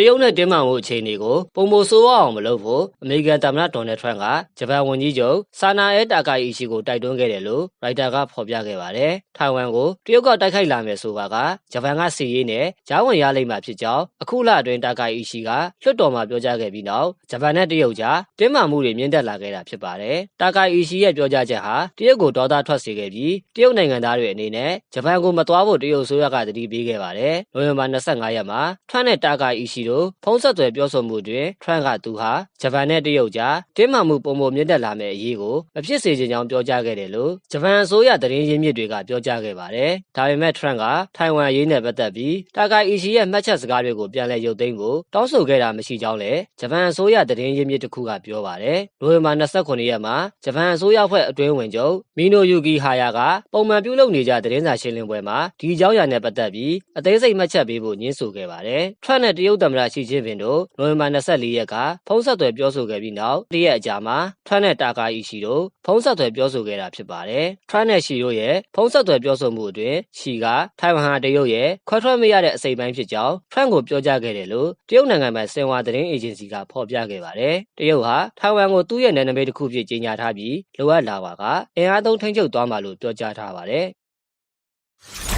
တရုတ်နဲ့တင်းမာမှုအခြေအနေကိုပုံမဆိုးဝါးအောင်မလုပ်ဖို့အမေရိကန်သမ္မတဒေါ်နယ်ထရန့်ကဂျပန်ဝန်ကြီးချုပ်ဆာနာအဲတာကာအီရှီကိုတိုက်တွန်းခဲ့တယ်လို့ရိုက်တာကဖော်ပြခဲ့ပါတယ်။ထိုင်ဝမ်ကိုတရုတ်ကတိုက်ခိုက်လာမယ်ဆိုပါကဂျပန်ကစီရေးနဲ့ကြားဝင်ရလိမ့်မှာဖြစ်ကြောင်းအခုလအတွင်းတာကာအီရှီကလွှတ်တော်မှာပြောကြားခဲ့ပြီးနောက်ဂျပန်နဲ့တရုတ်ကြားတင်းမာမှုတွေမြင့်တက်လာခဲ့တာဖြစ်ပါတယ်။တာကာအီရှီရဲ့ပြောကြားချက်ဟာတရုတ်ကိုဒေါသထွက်စေခဲ့ပြီးတရုတ်နိုင်ငံသားတွေအနေနဲ့ဂျပန်ကိုမသွားဖို့တရုတ်အစိုးရကတတိပေးခဲ့ပါတယ်။နိုဝင်ဘာ25ရက်မှာထရန့်နဲ့တာကာအီရှီတို့ဖုံးဆက်သွယ်ပြောဆိုမှုတွင်ထရန့်ကသူဟာဂျပန်နဲ့တရုတ်ကြားတင်းမာမှုပုံမမြင့်တက်လာမယ့်အရေးကိုမဖြစ်စေချင်ကြောင်းပြောကြားခဲ့တယ်လို့ဂျပန်အစိုးရသတင်းရင်းမြစ်တွေကပြောကြားခဲ့ပါတယ်။ဒါပေမဲ့ထရန့်ကထိုင်ဝမ်အရေးနဲ့ပတ်သက်ပြီးတာကာအီရှီရဲ့မှတ်ချက်စကားတွေကိုပြန်လည်ရုပ်သိမ်းဖို့တောင်းဆိုခဲ့တာမရှိကြောင်းလည်းဂျပန်အစိုးရသတင်းရင်းမြစ်တစ်ခုကပြောပါတယ်။နိုဝင်ဘာ29ရက်မှာဂျပန်အစိုးရဖွဲ့အတွင်းဝင်ချုပ်မီနိုယူကီဟာယာကပုံမှန်ပြုလုပ်နေကြသတင်းစာရှင်းလင်းပွဲမှာဒီအကြောင်းအရာနဲ့ပတ်သက်ပြီးအသေးစိတ်မှတ်ချက်ပေးဖို့ညှင်းဆိုခဲ့ပါတယ်။ထရန့်နဲ့တရုတ်သမ္မတရှီကျင်းပင်တို့နိုဝင်ဘာ24ရက်ကဖုံးဆက်သွယ်ပြောဆိုခဲ့ပြီးနောက်တရက်အကြာမှာထရန့်နဲ့တာကာအီရှီတို့ဖုံးဆက်သွယ်ပြောဆိုခဲ့တာဖြစ်ပါတယ်။ထရန့်နဲ့ရှီတို့ရဲ့ဖုံးဆက်သွယ်ပြောဆိုမှုအတွင်းရှီကထိုင်ဝမ်ဟာတရုတ်ရဲ့ခွဲထွက်မရတဲ့အစိပ်ပိုင်းဖြစ်ကြောင်းထရန့်ကိုပြောကြားခဲ့တယ်လို့တရုတ်နိုင်ငံပိုင်စင်ဝါသတင်းအေဂျင်စီကဖော်ပြခဲ့ပါတယ်။တရုတ်ဟာထိုင်ဝမ်ကိုသူ့ရဲ့နယ်နိမိတ်တစ်ခုဖြစ်ကြေညာထားပြီးလိုအပ်လာပါကအင်အားသုံးထိန်းချုပ်သွားမှာလို့ပြောကြားထားပါတယ်။